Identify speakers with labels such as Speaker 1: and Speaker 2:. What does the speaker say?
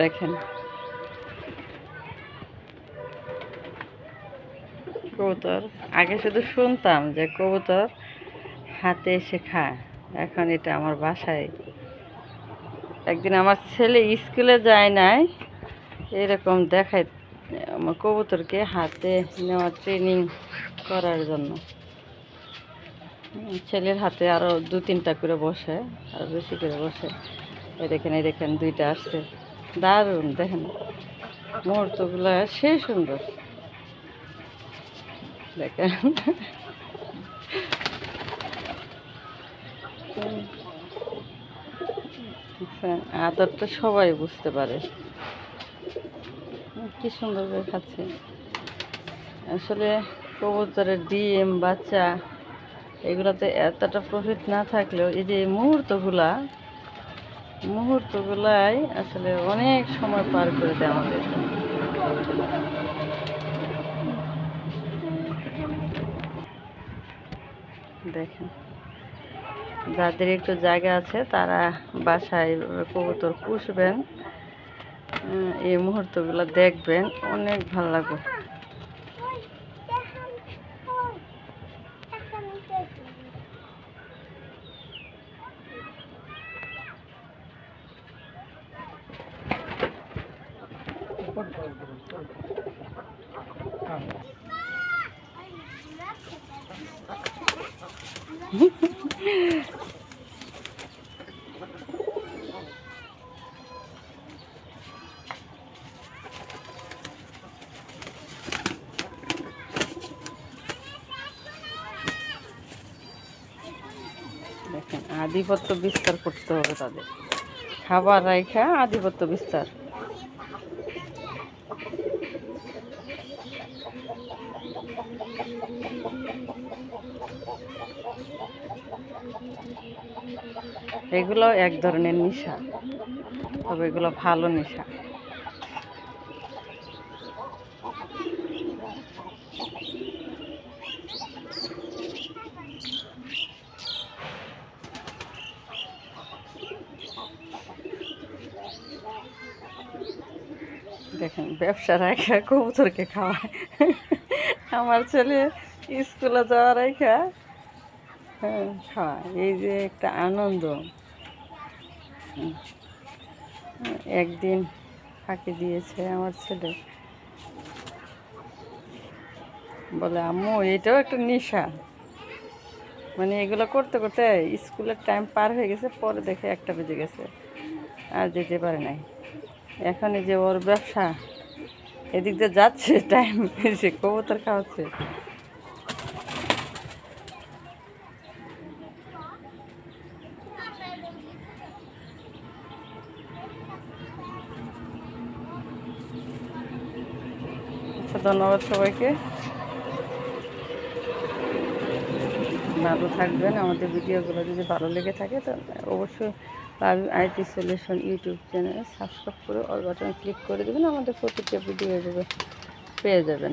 Speaker 1: দেখেন। কবুতর। আগে শুধু শুনতাম যে কবুতর হাতে এসে খায়। এখন এটা আমার বাসায়। একদিন আমার ছেলে স্কুলে যায় নাই, এরকম দেখায় আমার কবুতরকে হাতে নেওয়া ট্রেনিং করার জন্য। ছেলের হাতে আরও দু তিনটা করে বসে, আর বেশি করে বসে। এই দেখেন এই দেখেন, দুইটা আসছে। দারুণ, দেখেন। মুহূর্তগুলো সে সুন্দর। দেখেন। দেখছেন? আদরটা সবাই বুঝতে পারে। কি সুন্দর করে খাচ্ছে। আসলে কবুতরের ডিম, বাচ্চা, এগুলোতে এতটা প্রফিট না থাকলেও এই যে মুহূর্তগুলা, মুহূর্তগুলাই আসলে অনেক সময় পার করে দেয় আমাদের। দেখেন, যাদের একটু জায়গা আছে তারা বাসায় কবুতর পুষবেন। এই মুহূর্তগুলো দেখবেন অনেক ভালো লাগবে। আধিপত্য বিস্তার করতে হবে তাদের। খাবার রাইখা আধিপত্য বিস্তার। এগুলো এক ধরনের নেশা, তবে এগুলো ভালো নেশা। দেখেন ব্যবসা রাখা কবুতরকে খাওয়ায়। আমার ছেলে স্কুলে যাওয়া রাখা হ্যাঁ খাওয়ায়। এই যে একটা আনন্দ। একদিন ফাঁকি দিয়েছে আমার ছেলে। বলে, আম্মু, এটাও একটা নেশা। মানে এগুলো করতে করতে স্কুলের টাইম পার হয়ে গেছে, পরে দেখে একটা বেজে গেছে। আর যেতে পারে নাই। এখন যে ওর ব্যবসা, এদিক দিয়ে যাচ্ছে টাইম সে কবুতর খাওয়াচ্ছে। আচ্ছা ধন্যবাদ সবাইকে। ভালো থাকবেন, আমাদের ভিডিওগুলো যদি ভালো লেগে থাকে তো অবশ্যই আইটি সলিউশন ইউটিউব চ্যানেলে সাবস্ক্রাইব করে অল বাটনে ক্লিক করে দেবেন, আমাদের প্রতিটা ভিডিও পেয়ে যাবেন।